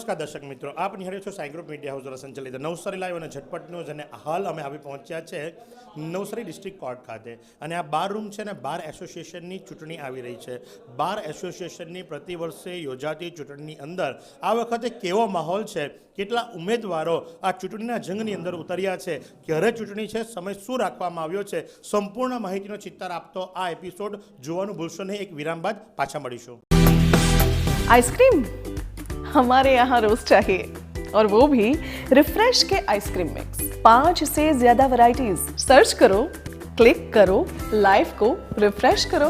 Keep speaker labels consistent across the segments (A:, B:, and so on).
A: નમસ્કાર દર્શક મિત્રો, આપ નિહાળ્યો છો સાઈ મીડિયા હાઉસ દ્વારા સંચાલિત નવસારી લાઈવ અને ઝટપટ ન્યૂઝ અને હાલ અમે આવી પહોંચ્યા છે નવસારી ડિસ્ટ્રિક્ટ કોર્ટ ખાતે. અને આ બાર રૂમ છે ને, બાર એસોસિએશનની ચૂંટણી આવી રહી છે. બાર એસોસિએશનની પ્રતિ વર્ષે યોજાતી ચૂંટણીની અંદર આ વખતે કેવો માહોલ છે? કેટલા ઉમેદવારો આ ચૂંટણીના જંગની અંદર ઉતર્યા છે? ક્યારે ચૂંટણી છે? સમય શું રાખવામાં આવ્યો છે? સંપૂર્ણ માહિતીનો ચિત્તાર આપતો આ એપિસોડ જોવાનું ભૂલશો નહીં. એક વિરામ બાદ પાછા મળીશું.
B: આઈસ્ક્રીમ हमारे यहाँ रोज चाहिए और वो भी रिफ्रेश के आइसक्रीम मिक्स पांच से ज्यादा वैरायटीज सर्च करो क्लिक करो लाइफ को रिफ्रेश करो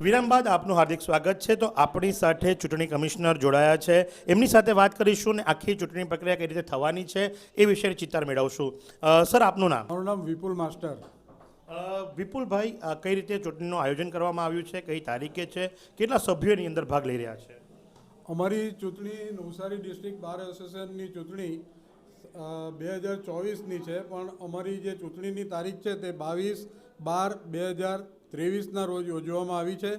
A: વિરામ બાદ આપનું હાર્દિક સ્વાગત છે તો આપણી સાથે ચૂંટણી કમિશનર જોડાયા છે એમની સાથે વાત કરીશું ને આખી ચૂંટણી પ્રક્રિયા કઈ રીતે થવાની છે એ વિશે ચિત્તાર મેળવશું અ, સર આપનું નામ
C: મારું નામ વિપુલ માસ્ટર
A: અ, વિપુલભાઈ કઈ રીતે ચૂંટણીનું આયોજન કરવામાં આવ્યું છે? કઈ તારીખે છે? કેટલા સભ્યો એની અંદર ભાગ લઈ રહ્યા છે?
C: અમારી ચૂંટણી નવસારી ડિસ્ટ્રિક્ટ બાર એસોસિએશનની ચૂંટણી બે હજાર ચોવીસની છે. પણ અમારી જે ચૂંટણીની તારીખ છે તે બાવીસ બાર બે હજાર ત્રેવીસના રોજ યોજવામાં આવી છે.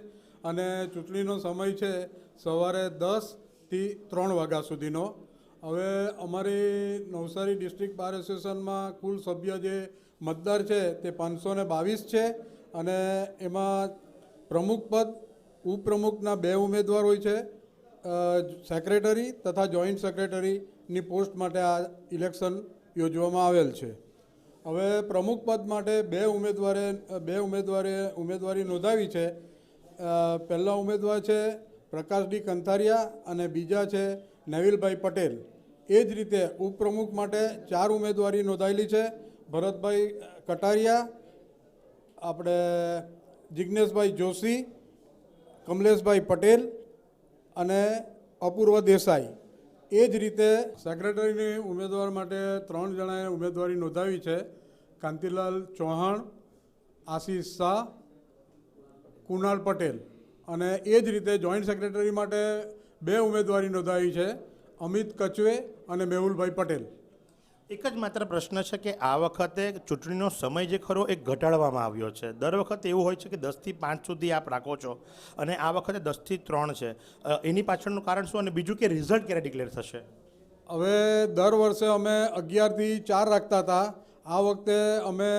C: અને ચૂંટણીનો સમય છે સવારે દસથી ત્રણ વાગ્યા સુધીનો. હવે અમારી નવસારી ડિસ્ટ્રિક્ટ બાર એસોસિએશનમાં કુલ સભ્ય જે મતદાર છે તે પાંચસો ને બાવીસ છે અને એમાં પ્રમુખ પદ, ઉપપ્રમુખના બે ઉમેદવાર હોય છે સેક્રેટરી તથા જોઈન્ટ સેક્રેટરીની પોસ્ટ માટે આ ઇલેક્શન યોજવામાં આવેલ છે. હવે પ્રમુખ પદ માટે બે ઉમેદવારે બે ઉમેદવારે, ઉમેદવારી નોંધાવી છે. પહેલા ઉમેદવાર છે પ્રકાશ ડી કંથારિયા અને બીજા છે નવીલભાઈ પટેલ. એ જ રીતે ઉપપ્રમુખ માટે ચાર ઉમેદવારી નોંધાયેલી છે. ભરતભાઈ કટારિયા, આપણે જિજ્ઞેશભાઈ જોશી, કમલેશભાઈ પટેલ અને અપૂર્વ દેસાઈ. એ જ રીતે સેક્રેટરીની ઉમેદવાર માટે ત્રણ જણાએ ઉમેદવારી નોંધાવી છે. કાંતિલાલ ચૌહાણ, આશીષ શાહ, કુણાલ પટેલ. અને એ જ રીતે જોઈન્ટ સેક્રેટરી માટે બે ઉમેદવારી નોંધાવી છે. અમિત કચવે અને મેહુલભાઈ પટેલ.
A: એક જ માત્ર પ્રશ્ન છે કે આ વખતે ચૂંટણીનો સમય જે ખરો એ ઘટાડવામાં આવ્યો છે. દર વખતે એવું હોય છે કે દસથી પાંચ સુધી આપ રાખો છો અને આ વખતે દસથી ત્રણ છે. એની પાછળનું કારણ શું અને બીજું કે રિઝલ્ટ ક્યારે ડિક્લેર થશે?
C: હવે દર વર્ષે અમે અગિયારથી ચાર રાખતા હતા. આ વખતે અમે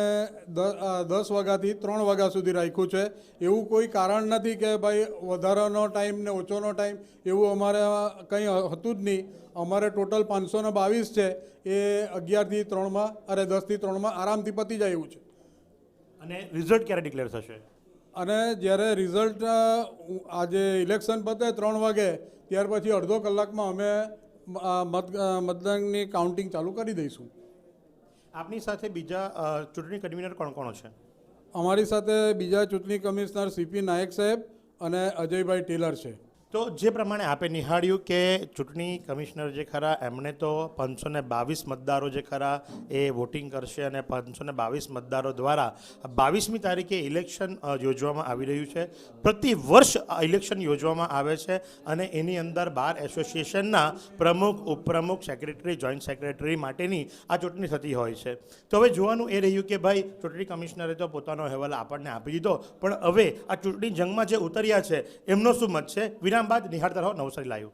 C: દસ વાગ્યાથી ત્રણ વાગ્યા સુધી રાખ્યું છે. એવું કોઈ કારણ નથી કે ભાઈ વધારાનો ટાઈમ ને ઓછોનો ટાઈમ એવું અમારે કંઈ હતું જ નહીં. અમારે ટોટલ પાંચસો ને બાવીસ છે. એ અગિયારથી ત્રણમાં અરે દસથી ત્રણમાં આરામથી પતી જાય એવું છે.
A: અને રિઝલ્ટ ક્યારે ડિક્લેર થશે?
C: અને જ્યારે રિઝલ્ટ આજે ઇલેક્શન પતે ત્રણ વાગે ત્યાર પછી અડધો કલાકમાં અમે મત મતદાનની કાઉન્ટિંગ ચાલુ કરી દઈશું.
A: આપની સાથે બીજા ચૂંટણી કન્વીનર કોણ કોણ છે?
C: અમારી સાથે બીજા ચૂંટણી કમિશનર સીપી નાયક સાહેબ અને અજયભાઈ ટેલર છે.
A: તો જે પ્રમાણે આપે નિહાળ્યું કે ચૂંટણી કમિશનર જે ખરા, એમણે તો પાંચસો ને બાવીસ મતદારો જે ખરા એ વોટિંગ કરશે અને પાંચસો ને બાવીસ મતદારો દ્વારા બાવીસમી તારીખે ઇલેક્શન યોજવામાં આવી રહ્યું છે. પ્રતિ વર્ષ ઇલેક્શન યોજવામાં આવે છે અને એની અંદર બાર એસોસિએશનના પ્રમુખ, ઉપપ્રમુખ સેક્રેટરી જોઈન્ટ સેક્રેટરી માટેની આ ચૂંટણી થતી હોય છે. તો હવે જોવાનું એ રહ્યું કે ભાઈ, ચૂંટણી કમિશનરે તો પોતાનો અહેવાલ આપણને આપી દીધો. પણ હવે આ ચૂંટણી જંગમાં જે ઉતર્યા છે, એમનો શું મત છે? વિરામ બાદ નિહાળતા રહો નવસારી લાઈવ.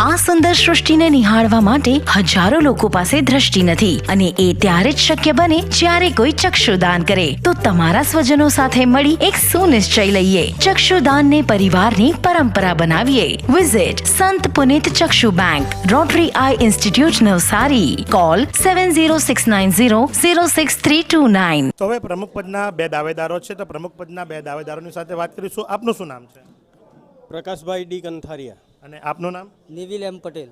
D: આ સુંદર સૃષ્ટિને નિહાળવા માટે હજારો લોકો પાસે દ્રષ્ટિ નથી અને એ ત્યારે જ શક્ય બને જ્યારે કોઈ ચક્ષુદાન કરે. તો તમારા સ્વજનો સાથે મળી એક સુનિશ્ચય લઈએ. ચક્ષુદાનને પરિવારની પરંપરા બનાવીએ. વિઝિટ સંત પુનિત ચક્ષુ bank Rotary eye institute Navsari. Call seven zero six nine zero zero six three two nine
A: તો હવે પ્રમુખ પદના બે દાવેદારો છે તો પ્રમુખ પદના બે દાવેદારોની સાથે વાત કરીશું. આપનું શું નામ છે?
E: પ્રકાશભાઈ ડી કંથારિયા.
A: અને આપનું નામ?
F: નિવિલ એમ પટેલ.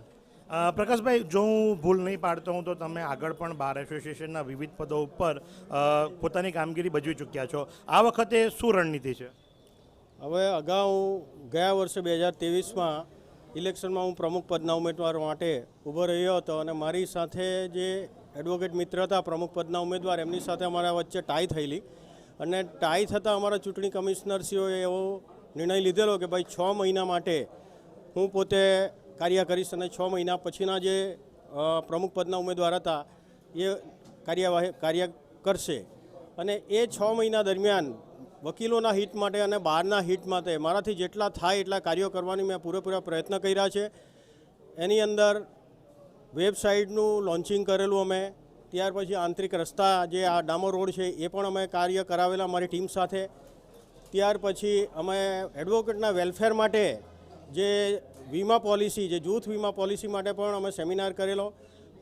A: પ્રકાશભાઈ જો હું ભૂલ નહીં પાડતો હું તો તમે આગળ પણ બાર એસોસિએશનના વિવિધ પદો ઉપર પોતાની કામગીરી ભજવી ચૂક્યા છો. આ વખતે શું રણનીતિ છે?
E: હવે અગાઉ ગયા વર્ષે બે હજાર ત્રેવીસમાં ઇલેક્શનમાં હું પ્રમુખ પદના ઉમેદવાર માટે ઊભો રહ્યો હતો અને મારી સાથે જે એડવોકેટ મિત્ર હતા પ્રમુખ પદના ઉમેદવાર એમની સાથે અમારા વચ્ચે ટાઈ થયેલી. અને ટાઈ થતાં અમારા ચૂંટણી કમિશનરશ્રીઓએ એવો નિર્ણય લીધેલો કે ભાઈ છ મહિના માટે હું પોતે કાર્ય કરીશ અને છ મહિના પછીના જે પ્રમુખ પદના ઉમેદવાર હતા, એ કાર્યવાહી, કાર્ય કરશે. અને એ છ મહિના દરમિયાન વકીલોના હિત માટે અને બહારના હિત માટે મારાથી જેટલા થાય એટલા કાર્યો કરવાની મેં પૂરેપૂરા પ્રયત્ન કર્યા છે. એની અંદર વેબસાઇટનું લોન્ચિંગ કરેલું અમે. ત્યાર પછી આંતરિક રસ્તા જે આ ડામર રોડ છે એ પણ અમે કાર્ય કરાવેલા મારી ટીમ સાથે. ત્યાર પછી અમે એડવોકેટના વેલફેર માટે જે વીમા પોલિસી, જે જૂથ વીમા પોલિસી માટે પણ અમે સેમિનાર કરેલો.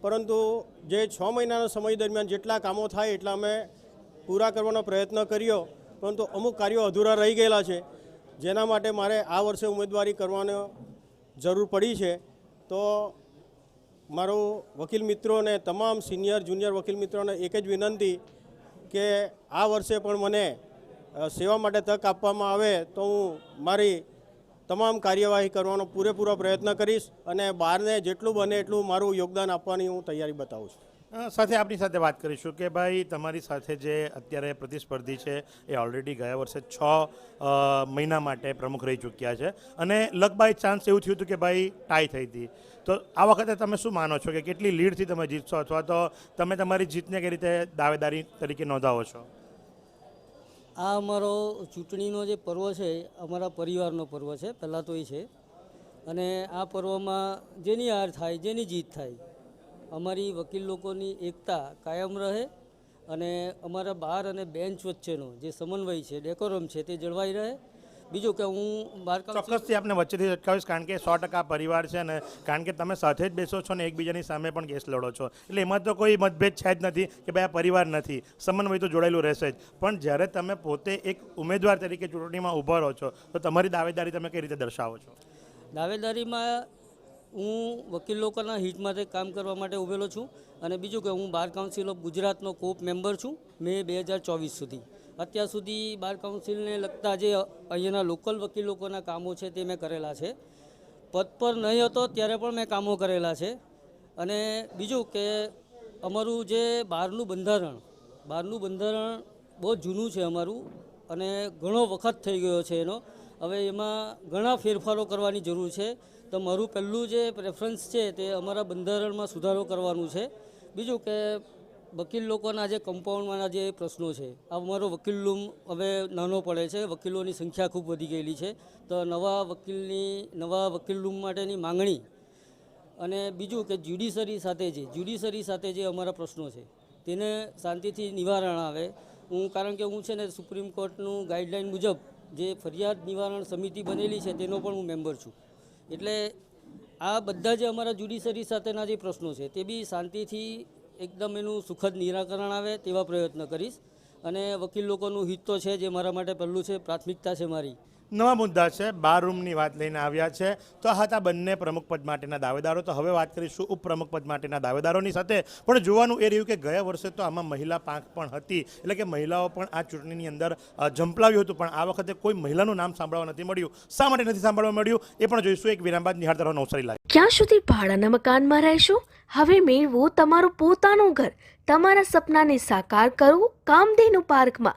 E: પરંતુ જે છ મહિનાના સમય દરમિયાન જેટલા કામો થાય એટલા અમે પૂરા કરવાનો પ્રયત્ન કર્યો. પરંતુ અમુક કાર્યો અધૂરા રહી ગયેલા છે. જેના માટે મારે આ વર્ષે ઉમેદવારી કરવાનો જરૂર પડી છે. તો મારો વકીલ મિત્રોને, તમામ સિનિયર, જુનિયર વકીલ મિત્રોને એક જ વિનંતી કે આ વર્ષે પણ મને સેવા માટે તક આપવામાં આવે તો હું મારી તમામ કાર્યવાહી કરવાનો પૂરેપૂરો પ્રયત્ન કરીશ અને બહારને જેટલું બને એટલું મારું યોગદાન આપવાની હું તૈયારી બતાવું છું.
A: સાથે આપની સાથે વાત કરીશું કે ભાઈ તમારી સાથે જે અત્યારે પ્રતિસ્પર્ધી છે એ ઓલરેડી ગયા વર્ષે છ મહિના માટે પ્રમુખ રહી ચૂક્યા છે અને લગ બાય ચાન્સ એવું થયું હતું કે ભાઈ ટાઈ થઈ હતી. તો આ વખતે તમે શું માનો છો કે કેટલી લીડથી તમે જીતશો અથવા તો તમે તમારી જીતને કઈ રીતે દાવેદારી તરીકે નોંધાવો છો?
F: આ અમારો ચૂંટણીનો જે પર્વ છે, અમારા પરિવારનો પર્વ છે, પહેલાં તો એ છે. અને આ પર્વમાં જેની હાર થાય, જેની જીત થાય, અમારી વકીલ લોકોની એકતા કાયમ રહે અને અમારા બાર અને બેન્ચ વચ્ચેનો જે સમન્વય છે, ડેકોરમ છે, તે જળવાઈ રહે બીજું કે હું બાર
A: ચોક્કસથી આપને વચ્ચેથી અટકાવીશ કારણ કે સો ટકા પરિવાર છે ને કારણ કે તમે સાથે જ બેસો છો ને એકબીજાની સામે પણ કેસ લડો છો. એટલે એમાં તો કોઈ મતભેદ છે જ નથી કે ભાઈ આ પરિવાર નથી. સમન્વય તો જોડાયેલું રહેશે જ. પણ જ્યારે તમે પોતે એક ઉમેદવાર તરીકે ચૂંટણીમાં ઊભા રહો છો તો તમારી દાવેદારી તમે કઈ રીતે દર્શાવો છો?
F: દાવેદારીમાં હું વકીલ લોકોના હિત માટે કામ કરવા માટે ઉભેલો છું. અને બીજું કે હું બાર કાઉન્સિલ ઓફ ગુજરાતનો કોપ મેમ્બર છું. મે બે હજાર ચોવીસ સુધી. અત્યાર સુધી બાર કાઉન્સિલને લગતા જે અહીંયાના લોકલ વકીલ લોકોના કામો છે તે મેં કરેલા છે. પદ પર નહીં હતો ત્યારે પણ મેં કામો કરેલા છે. અને બીજું કે અમારું જે બહારનું બંધારણ બહારનું બંધારણ બહુ જૂનું છે અમારું અને ઘણો વખત થઈ ગયો છે એનો. હવે એમાં ઘણા ફેરફારો કરવાની જરૂર છે. તો મારું પહેલું જે પ્રેફરન્સ છે તે અમારા બંધારણમાં સુધારો કરવાનું છે. બીજું કે વકીલ લોકોના જે કમ્પાઉન્ડમાંના જે પ્રશ્નો છે, આ અમારો વકીલ રૂમ હવે નાનો પડે છે, વકીલોની સંખ્યા ખૂબ વધી ગયેલી છે. તો નવા વકીલની, નવા વકીલ રૂમ માટેની માંગણી અને બીજું કે જ્યુડિશરી સાથે જે, જ્યુડિશરી સાથે જે અમારા પ્રશ્નો છે, તેને શાંતિથી નિવારણ આવે. હું, કારણ કે હું છે ને સુપ્રીમ કોર્ટનું ગાઈડલાઇન મુજબ જે ફરિયાદ નિવારણ સમિતિ બનેલી છે, તેનો પણ હું મેમ્બર છું. એટલે આ બધા જે અમારા જ્યુડિશરી સાથેના જે પ્રશ્નો છે, તે બી શાંતિથી એકદમ એનું સુખદ નિરાકરણ આવે તેવા પ્રયત્ન કરીશ. અને વકીલ લોકોનું હિત તો છે જે મારા માટે પહેલું છે, પ્રાથમિકતા છે મારી.
A: નવા મુદ્દા છે, બાર રૂમની વાત લઈને આવ્યા છે. તો આ હતા બંને પ્રમુખ પદ માટેના દાવેદારો. તો હવે વાત કરીશું ઉપપ્રમુખ પદ માટેના દાવેદારોની સાથે. પણ જોવાનું એ રહ્યું કે ગયા વર્ષે તો આમાં મહિલા પાંખ પણ હતી. એટલે કે મહિલાઓ પણ આ ચૂંટણીની અંદર ઝંપલાવ્યું હતું. પણ આ વખતે કોઈ મહિલાનું નામ સાંભળવા નથી મળ્યું. શા માટે નથી સાંભળવા મળ્યું? એ પણ જોઈશું. એક વિરામ બાદ નિહાળતા તરફ નવસારી લાગે
G: ક્યાં સુધી ભાડાના મકાનમાં રહેશો? હવે મેળવો તમારું પોતાનું ઘર. તમારા સપનાને સાકાર કરો કામધેનુ પાર્કમાં.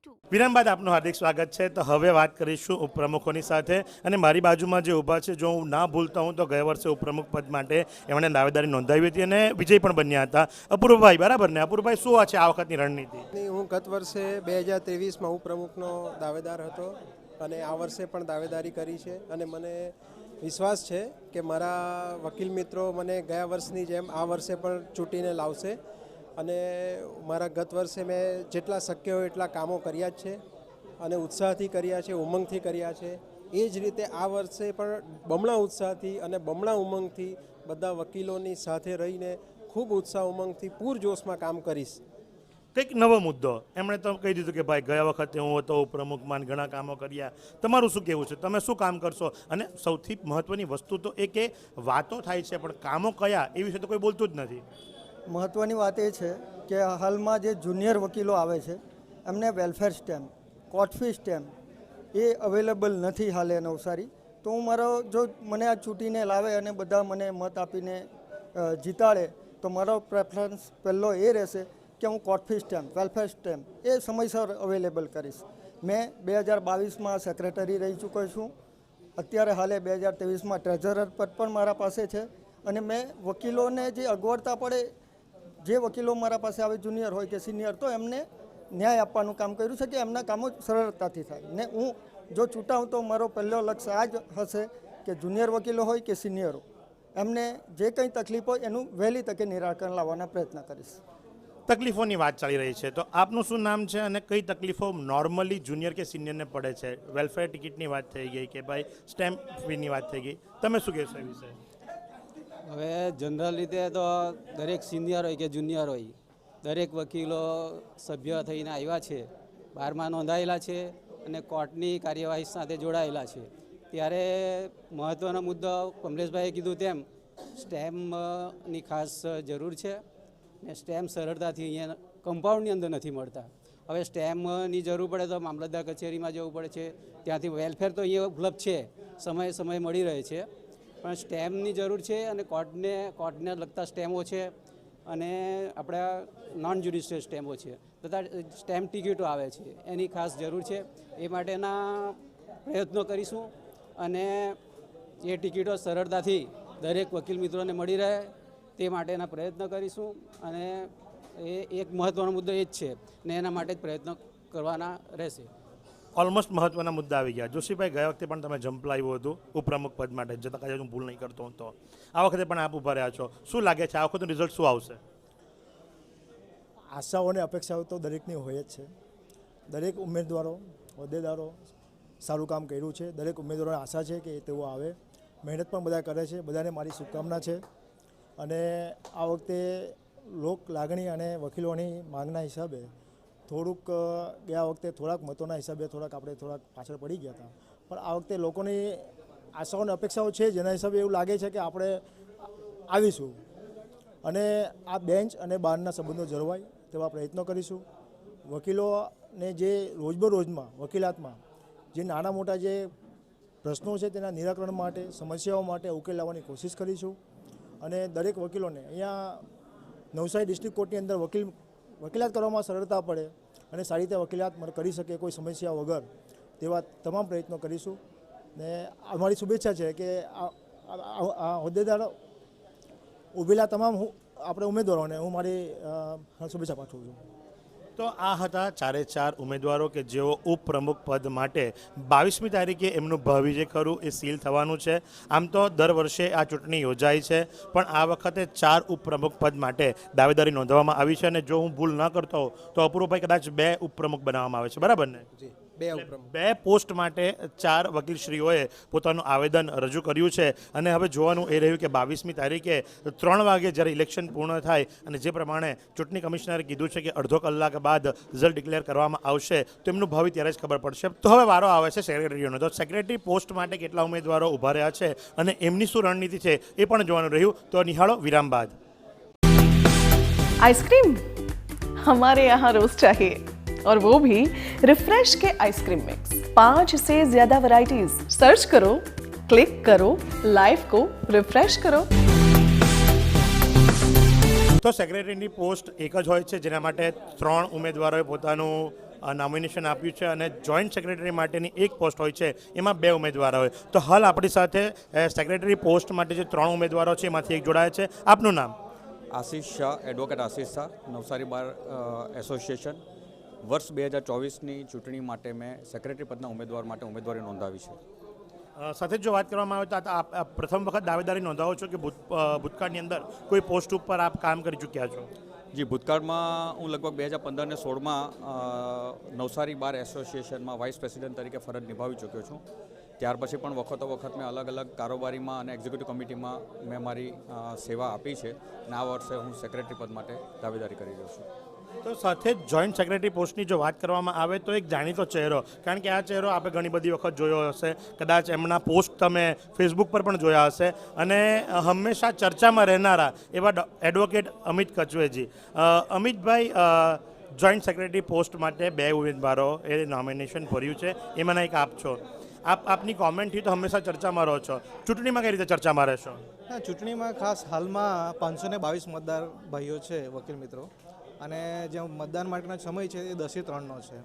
A: વિરામ બાદ આપનું હાર્દિક સ્વાગત છે. તો હવે વાત કરીશું ઉપપ્રમુખોની સાથે. અને મારી બાજુમાં જે ઊભા છે, જો હું ના ભૂલતા હું તો ગયા વર્ષે ઉપપ્રમુખ પદ માટે એમણે દાવેદારી નોંધાવી હતી અને વિજય પણ બન્યા હતા. અપૂર્વભાઈ, બરાબર ને? અપૂર્વભાઈ, શું છે આ વખતની રણનીતિ?
H: હું ગત વર્ષે બે હજાર ત્રેવીસમાં ઉપપ્રમુખનો દાવેદાર હતો અને આ વર્ષે પણ દાવેદારી કરી છે. અને મને વિશ્વાસ છે કે મારા વકીલ મિત્રો મને ગયા વર્ષની જેમ આ વર્ષે પણ ચૂંટીને લાવશે. અને મારા ગત વર્ષે મેં જેટલા શક્ય હોય એટલા કામો કર્યા જ છે અને ઉત્સાહથી કર્યા છે, ઉમંગથી કર્યા છે. એ જ રીતે આ વર્ષે પણ બમણા ઉત્સાહથી અને બમણા ઉમંગથી બધા વકીલોની સાથે રહીને ખૂબ ઉત્સાહ, ઉમંગથી પૂરજોશમાં કામ કરીશ.
A: કંઈક નવો મુદ્દો. એમણે તો કહી દીધું કે ભાઈ ગયા વખતે હું હતો પ્રમુખમાં ઘણા કામો કર્યા. તમારું શું કહેવું છે? તમે શું કામ કરશો? અને સૌથી મહત્ત્વની વસ્તુ તો એ કે વાતો થાય છે, પણ કામો કયા? એ વિશે તો કોઈ બોલતું જ નથી.
I: મહત્ત્વની વાત એ છે કે હાલમાં જે જુનિયર વકીલો આવે છે, એમને welfare stamp court fee stamp એ અવેલેબલ નથી હાલે નવસારી. તો હું મારો જો મને આ ચૂંટીને લાવે અને બધા મને મત આપીને જીતાડે, તો મારો પ્રેફરન્સ પહેલો એ રહેશે કે હું court fee stamp welfare stamp એ સમયસર અવેલેબલ કરીશ. મેં બે હજાર બાવીસમાં સેક્રેટરી રહી ચૂક્યો છું. અત્યારે હાલે બે હજાર ત્રેવીસમાં ટ્રેઝરર પદ પણ મારા પાસે છે. અને મેં વકીલોને જે અગવડતા પડે જે વકીલો મારા પાસે આવે, જુનિયર હોય કે સિનિયર, તો એમને ન્યાય આપવાનું કામ કર્યું છે કે એમના કામો સરળતાથી થાય. ને હું જો ચૂંટાઉં તો મારો પહેલો લક્ષ્ય આ જ હશે કે જુનિયર વકીલો હોય કે સિનિયરો. એમને જે કંઈ તકલીફ હોય એનું વહેલી તકે નિરાકરણ લાવવાના પ્રયત્ન કરીશ.
A: તકલીફોની વાત ચાલી રહી છે. તો આપનું શું નામ છે અને કઈ તકલીફો નોર્મલી જુનિયર કે સિનિયરને પડે છે? વેલફેર ટિકિટની વાત થઈ ગઈ કે ભાઈ સ્ટેમ્પ ફીની વાત થઈ ગઈ. તમે શું કહેશો એ વિશે?
J: હવે જનરલ રીતે તો દરેક સિનિયર હોય કે જુનિયર હોય, દરેક વકીલો સભ્ય થઈને આવ્યા છે, બારમાં નોંધાયેલા છે અને કોર્ટની કાર્યવાહી સાથે જોડાયેલા છે. ત્યારે મહત્ત્વનો મુદ્દો કમલેશભાઈએ કીધું તેમ સ્ટેમ્પની ખાસ જરૂર છે ને સ્ટેમ્પ સરળતાથી અહીંયા કમ્પાઉન્ડની અંદર નથી મળતા. હવે સ્ટેમ્પની જરૂર પડે તો મામલતદાર કચેરીમાં જવું પડે છે, ત્યાંથી વેલફેર તો અહીંયા ઉપલબ્ધ છે, સમયે સમયે મળી રહે છે. પણ સ્ટેમ્પની જરૂર છે અને કોર્ટને કોર્ટને લગતા સ્ટેમ્પો છે અને આપણા નોન જ્યુડિશિયલ સ્ટેમ્પો છે. તથા સ્ટેમ્પ ટિકિટો આવે છે. એની ખાસ જરૂર છે. એ માટેના પ્રયત્નો કરીશું અને એ ટિકિટો સરળતાથી દરેક વકીલ મિત્રોને મળી રહે તે માટેના પ્રયત્ન કરીશું અને એ એક મહત્ત્વનો મુદ્દો એ જ છે ને એના માટે જ પ્રયત્ન કરવાના રહેશે.
A: ઓલમોસ્ટ મહત્વના મુદ્દા આવી ગયા. જોશીભાઈ, ગયા વખતે પણ તમે જંપલાવ્યું હતું, ઉપપ્રમુખ પદ માટે. જતા કદાચ હું ભૂલ નહીં કરતો તો. આ વખતે પણ આપ ઊભા રહ્યા છો. શું લાગે છે, આ વખતનું રિઝલ્ટ શું આવશે?
K: આશાઓ અને અપેક્ષાઓ તો દરેકની હોય જ છે. દરેક ઉમેદવારો, હોદ્દેદારો સારું કામ કર્યું છે. દરેક ઉમેદવારોને આશા છે કે તેઓ આવે. મહેનત પણ બધા કરે છે. બધાને મારી શુભકામના છે. અને આ વખતે લોક લાગણી અને વકીલોની માંગના હિસાબે થોડુંક ગયા વખતે થોડાક મતોના હિસાબે થોડાક આપણે થોડાક પાછળ પડી ગયા હતા. પણ આ વખતે લોકોની આશાઓ અને અપેક્ષાઓ છે જેના હિસાબે એવું લાગે છે કે આપણે આવીશું. અને આ બેન્ચ અને બહારના સંબંધો જળવાય તેવા પ્રયત્નો કરીશું. વકીલોને જે રોજબરોજમાં, વકીલાતમાં જે નાના મોટા જે પ્રશ્નો છે તેના નિરાકરણ માટે, સમસ્યાઓ માટે ઉકેલ લાવવાની કોશિશ કરીશું. અને દરેક વકીલોને અહીંયા નવસારી ડિસ્ટ્રિક્ટ કોર્ટની અંદર વકીલ, વકીલાત કરવામાં સરળતા પડે અને સારી રીતે વકીલાત કરી શકે કોઈ સમસ્યા વગર, તેવા તમામ પ્રયત્નો કરીશું. ને અમારી શુભેચ્છા છે કે આ હોદ્દેદારો ઉભેલા તમામ હું- આપણે ઉમેદવારોને હું મારી શુભેચ્છા પાઠવું છું.
A: તો આ હતા ચારે ચાર ઉમેદવારો કે જેઓ ઉપપ્રમુખ પદ માટે બાવીસમી તારીખે એમનું ભાવિ જે ખરું એ સીલ થવાનું છે. આમ તો દર વર્ષે આ ચૂંટણી યોજાય છે, પણ આ વખતે ચાર ઉપપ્રમુખ પદ માટે દાવેદારી નોંધવામાં આવી છે અને જો હું ભૂલ ન કરતો હોઉં તો અપૂર્વભાઈ કદાચ બે ઉપપ્રમુખ બનાવવામાં આવે છે. બરાબર ને?
H: જી. બે ઉપક્રમ
A: બે પોસ્ટ માટે ચાર વકીલશ્રીઓએ પોતાનું આવેદન રજૂ કર્યું છે અને હવે જોવાનું એ રહ્યું કે બાવીસમી તારીખે ત્રણ વાગે જ્યારે ઇલેક્શન પૂર્ણ થાય અને જે પ્રમાણે ચૂંટણી કમિશનરે કીધું છે કે અડધો કલાક બાદ રિઝલ્ટ ડિક્લેર કરવામાં આવશે તો એમનું ભાવિ ત્યારે જ ખબર પડશે તો હવે વારો આવે છે સેક્રેટરીઓનો તો સેક્રેટરી પોસ્ટ માટે કેટલા ઉમેદવારો ઊભા રહ્યા છે અને એમની શું રણનીતિ છે એ પણ જોવાનું રહ્યું તો નિહાળો વિરામ બાદ
B: आइसक्रीम हमारे यहाँ रोज चाहिए और वो भी रिफ्रेश के आइसक्रीम मिक्स पांच से ज्यादा वैरायटीज सर्च करो क्लिक करो लाइफ को रिफ्रेश करो
A: તો સેક્રેટરીની પોસ્ટ એક જ હોય છે જેના માટે ત્રણ ઉમેદવારોએ પોતાનું નોમિનેશન આપ્યું છે અને જોઈન્ટ સેક્રેટરી માટેની એક પોસ્ટ હોય છે એમાં બે ઉમેદવાર હોય તો હાલ આપણી સાથે અ, સેક્રેટરી પોસ્ટ માટે જે ત્રણ ઉમેદવારો છે એમાંથી એક જોડાયા છે આપનું નામ
L: આશીષ શાહ એડવોકેટ આશીષ શાહ નવસારી બાર અ, એસોસિએશન વર્ષ બે હજાર ચોવીસની ચૂંટણી માટે મેં સેક્રેટરી પદના ઉમેદવાર માટે ઉમેદવારી નોંધાવી છે.
A: સાથે જ જો વાત કરવામાં આવે તો આપ પ્રથમ વખત દાવેદારી નોંધાવો છો કે ભૂત ભૂતકાળની અંદર કોઈ પોસ્ટ ઉપર આપ કામ કરી ચૂક્યા છો?
L: જી ભૂતકાળમાં હું લગભગ બે હજાર પંદરને સોળમાં નવસારી બાર એસોસિએશનમાં વાઇસ પ્રેસિડેન્ટ તરીકે ફરજ નિભાવી ચૂક્યો છું. ત્યાર પછી પણ વખતો વખત મેં અલગ અલગ કારોબારીમાં અને એક્ઝિક્યુટિવ કમિટીમાં મેં મારી સેવા આપી છે. અને આ વર્ષે હું સેક્રેટરી પદ માટે દાવેદારી કરી રહ્યો છું.
A: તો સાથે જોઈન્ટ સેક્રેટરી પોસ્ટની જો વાત કરવામાં આવે તો એક જાણીતો ચહેરો, કારણ કે આ ચહેરો આપણે ઘણી બધી વખત જોયો હશે. કદાચ એમના પોસ્ટ તમે ફેસબુક પર પણ જોયા હશે. અને હંમેશા ચર્ચામાં રહેનારા એવા એડવોકેટ અમિત કચવેજી. અમિતભાઈ જોઈન્ટ સેક્રેટરી પોસ્ટ માટે બે ઉમેદવારો એ નોમિનેશન ભર્યું છે. એમાંના એક આપ છો. આપ, આપની કોમેન્ટથી તો હંમેશા ચર્ચામાં રહો છો. ચૂંટણીમાં કઈ રીતે ચર્ચામાં રહેશો?
M: ચૂંટણીમાં ખાસ હાલમાં પાંચસો ને બાવીસ મતદાર ભાઈઓ છે, વકીલ મિત્રો. અને જે મતદાન માટેનો સમય છે એ દસે ત્રણનો છે.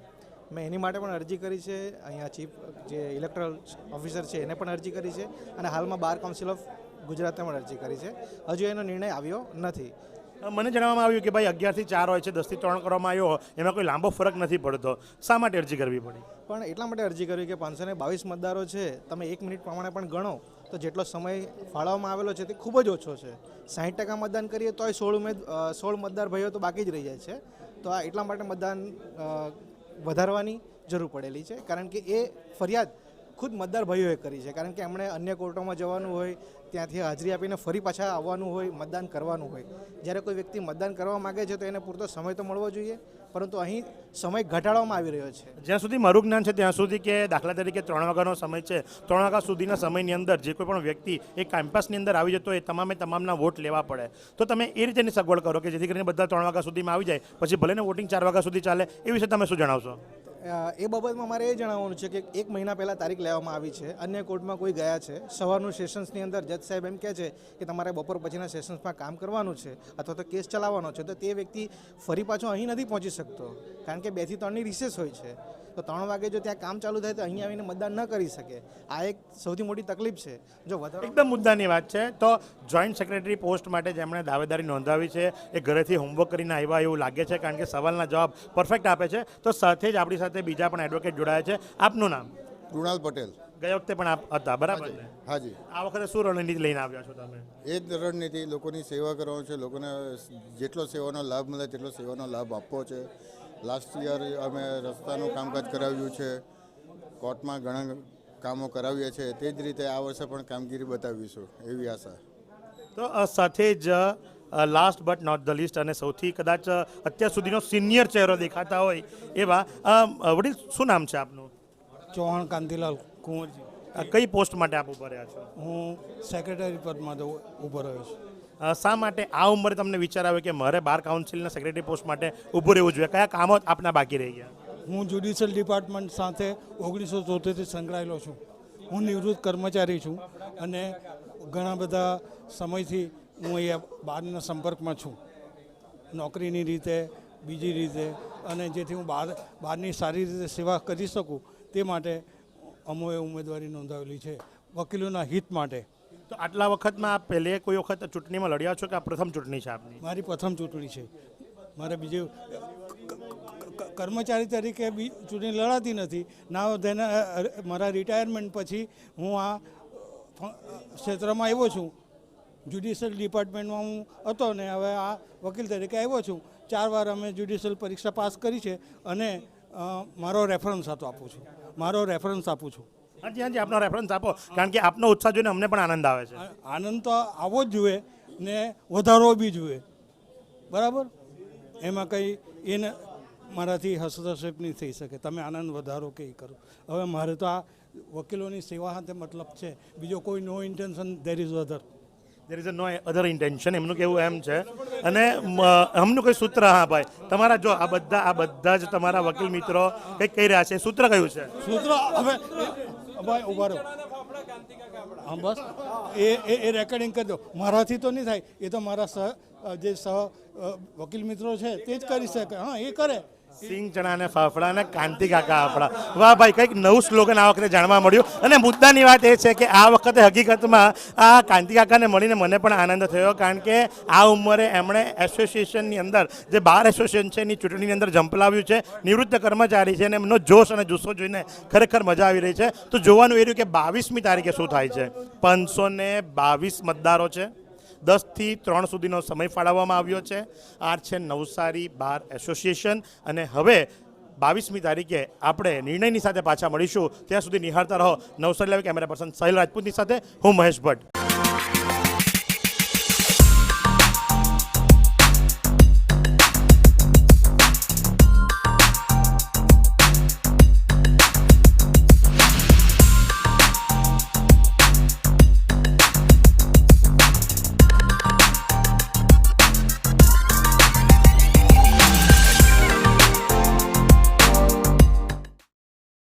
M: મેં એની માટે પણ અરજી કરી છે. અહીંયા ચીફ જે ઇલેક્ટ્રલ ઓફિસર છે એને પણ અરજી કરી છે. અને હાલમાં બાર કાઉન્સિલ ઓફ ગુજરાતને પણ અરજી કરી છે. હજુ એનો નિર્ણય આવ્યો નથી.
A: મને જણાવવામાં આવ્યું કે ભાઈ અગિયારથી ચાર હોય છે, દસથી ત્રણ કરવામાં આવ્યો એમાં કોઈ લાંબો ફરક નથી પડતો. શા માટે અરજી કરવી પડી?
M: પણ એટલા માટે અરજી કરવી કે પાંચસો બાવીસ મતદારો છે, તમે એક મિનિટ પ્રમાણે પણ ગણો, તો જેટલો સમય ફાળવવામાં આવેલો છે તે ખૂબ જ ઓછો છે. સાહીઠ ટકા મતદાન કરીએ તોય સોળ ઉમેદ સોળ મતદાર ભાઈઓ તો બાકી જ રહી જાય છે. તો આ એટલા માટે મતદાન વધારવાની જરૂર પડેલી છે, કારણ કે એ ફરિયાદ ખુદ મતદાર ભાઈઓએ કરી છે. કારણ કે એમણે અન્ય કોર્ટોમાં જવાનું હોય, ત્યાંથી હાજરી આપીને ફરી પાછા આવવાનું હોય, મતદાન કરવાનું હોય. જ્યારે કોઈ વ્યક્તિ મતદાન કરવા માગે છે તો એને પૂરતો સમય તો મળવો જોઈએ, પરંતુ અહીં સમય ઘટાડવામાં આવી રહ્યો છે.
A: જ્યાં સુધી મારું જ્ઞાન છે ત્યાં સુધી કે દાખલા તરીકે ત્રણ વાગ્યાનો સમય છે, ત્રણ વાગ્યા સુધીના સમયની અંદર જે કોઈ પણ વ્યક્તિ એ કેમ્પસની અંદર આવી જતો એ તમામે તમામના વોટ લેવા પડે. તો તમે એ રીતેની સગવડ કરો કે જેથી કરીને બધા ત્રણ વાગ્યા સુધીમાં આવી જાય, પછી ભલે ને વોટિંગ ચાર વાગ્યા સુધી ચાલે, એ વિશે તમે શું જણાવશો?
M: એ બાબતમાં મારે એ જણાવવાનું છે કે એક મહિના પહેલાં તારીખ લેવામાં આવી છે. અન્ય કોર્ટમાં કોઈ ગયા છે. સવારનું સેશન્સની અંદર જજ સાહેબ એમ કહે છે કે તમારે બપોર પછીના સેશન્સમાં કામ કરવાનું છે અથવા તો કેસ ચલાવવાનો છે, તો તે વ્યક્તિ ફરી પાછો અહીં નથી પહોંચી શકતો. કારણ કે બેથી ત્રણની રિસેસ હોય છે. તો ત્રણ વાગે જો ત્યાં કામ ચાલુ થાય તો અહીંયા આવીને મતદાન ન કરી શકે. આ એક સૌથી મોટી તકલીફ છે. જો વધારે
A: એકદમ મુદ્દાની વાત છે. તો જોઈન્ટ સેક્રેટરી પોસ્ટ માટે જેમણે દાવેદારી નોંધાવી છે. એ ઘરેથી હોમવર્ક કરીને આવ્યા એવું લાગે છે કારણ કે સવાલના જવાબ પરફેક્ટ આપે છે. તો સાથે જ આપણી સાથે બીજા પણ એડવોકેટ જોડાયા છે. આપનું નામ?
N: કૃણાલ પટેલ.
A: ગયા વખતે પણ આપ હતા બરાબર
N: હાજી.
A: આ વખતે શું રણનીતિ લઈને આવ્યા છો તમે?
N: એ જ રણનીતિ લોકોની સેવા કરવાનો છે લોકોને જેટલો સેવાનો લાભ મળે તેટલો સેવાનો લાભ આપવો છે. લાસ્ટ યર અમે રસ્તાનું કામકાજ કરાવ્યું છે. કોર્ટમાં ઘણા કામો કરાવીએ છીએ તે જ રીતે આ વર્ષે પણ કામગીરી બતાવીશું. એવી આશા.
A: તો સાથે જ last but not the list અને સૌથી કદાચ અત્યાર સુધીનો સિનિયર ચહેરો દેખાતા હોય એવા વડીલ શું નામ છે આપનું?
O: ચૌહાણ કાંતિલાલ કુંવરજી.
A: કઈ પોસ્ટ માટે આપ ઊભા રહ્યા છો?
O: હું સેક્રેટરી પદમાં તો ઊભો રહ્યો છું.
A: શા માટે આ ઉંમરે તમને વિચાર આવ્યો કે મારે બાર કાઉન્સિલના સેક્રેટરી પોસ્ટ માટે ઊભું રહેવું જોઈએ? કયા કામો આપના બાકી રહી ગયા?
O: હું જ્યુડિશિયલ ડિપાર્ટમેન્ટ સાથે ઓગણીસો ચોતેરથી સંકળાયેલો છું. હું નિવૃત્ત કર્મચારી છું અને ઘણા બધા સમયથી હું અહીંયા બહારના સંપર્કમાં છું. નોકરીની રીતે, બીજી રીતે અને જેથી હું બહાર, બહારની સારી રીતે સેવા કરી શકું તે માટે અમોએ ઉમેદવારી નોંધાવેલી છે. વકીલોના હિત માટે.
A: તો આટલા વખતમાં આપ પહેલે કોઈ વખત ચૂંટણીમાં લડ્યા છો કે આ પ્રથમ ચૂંટણી છે આપની?
O: મારી પ્રથમ ચૂંટણી છે. મારે બીજે કર્મચારી તરીકે બી ચૂંટણી લડાતી નથી. ના તેના મારા રિટાયરમેન્ટ પછી હું આ ક્ષેત્રમાં આવ્યો છું. જ્યુડિશિયલ ડિપાર્ટમેન્ટમાં હું હતો ને હવે આ વકીલ તરીકે આવ્યો છું. ચાર વાર અમે જ્યુડિશિયલ પરીક્ષા પાસ કરી છે અને મારો રેફરન્સ હતો આપું છું. મારો રેફરન્સ આપું છું.
A: હાજી હાજી આપનો રેફરન્સ આપો. કારણ કે આપનો ઉત્સાહ જોઈને અમને પણ આનંદ આવે છે.
O: આનંદ તો આવવો જ જોઈએ ને વધારવો બી જોઈએ બરાબર? એમાં કંઈ એને મારાથી હસ્તક્ષેપ નહીં થઈ શકે. તમે આનંદ વધારો કે કરો. હવે મારે તો આ વકીલોની સેવા સાથે મતલબ છે. બીજો કોઈ no intention there is other
A: there is a no other intention એમનું કેવું એમ છે. અને એમનું કોઈ સૂત્ર હા ભાઈ. તમારા જો આ બધા આ બધા જ તમારા વકીલ મિત્રો કંઈક કહી રહ્યા છે. સૂત્ર કયું છે?
O: સૂત્ર હવે ભાઈ ઊભા રહો. હા બસ. એ એ રેકોર્ડિંગ કરી દો. મારાથી તો નહીં થાય. એ તો મારા સહ જે સહ વકીલ મિત્રો છે તે જ કરી શકે. હા એ કરે.
A: સિંગ ચણા ને ફાફડા અને કાંતિ કાકા આપણા. વાહ ભાઈ, કંઈક નવું સ્લોગન આ વખતે જાણવા મળ્યું. અને મુદ્દાની વાત એ છે કે આ વખતે હકીકતમાં આ કાંતિ કાકાને મળીને મને પણ આનંદ થયો, કારણ કે આ ઉંમરે એમણે એસોસિએશનની અંદર, જે બાર એસોસિએશન છે એની ચૂંટણીની અંદર ઝંપલાવ્યું છે, નિવૃત્ત કર્મચારી છે અને એમનો જોશ અને જુસ્સો જોઈને ખરેખર મજા આવી રહી છે. તો જોવાનું એ રહ્યું કે બાવીસમી તારીખે શું થાય છે? પાંચસો ને બાવીસ મતદારો છે. દસથી ત્રણ સુધીનો સમય ફાળવવામાં આવ્યો છે. આ છે નવસારી બાર એસોસિએશન અને હવે બાવીસમી તારીખે આપણે નિર્ણયની સાથે પાછા મળીશું. ત્યાં સુધી નિહાળતા રહો. Navsari live camera person Sahel રાજપૂતની સાથે હું મહેશ ભટ્ટ.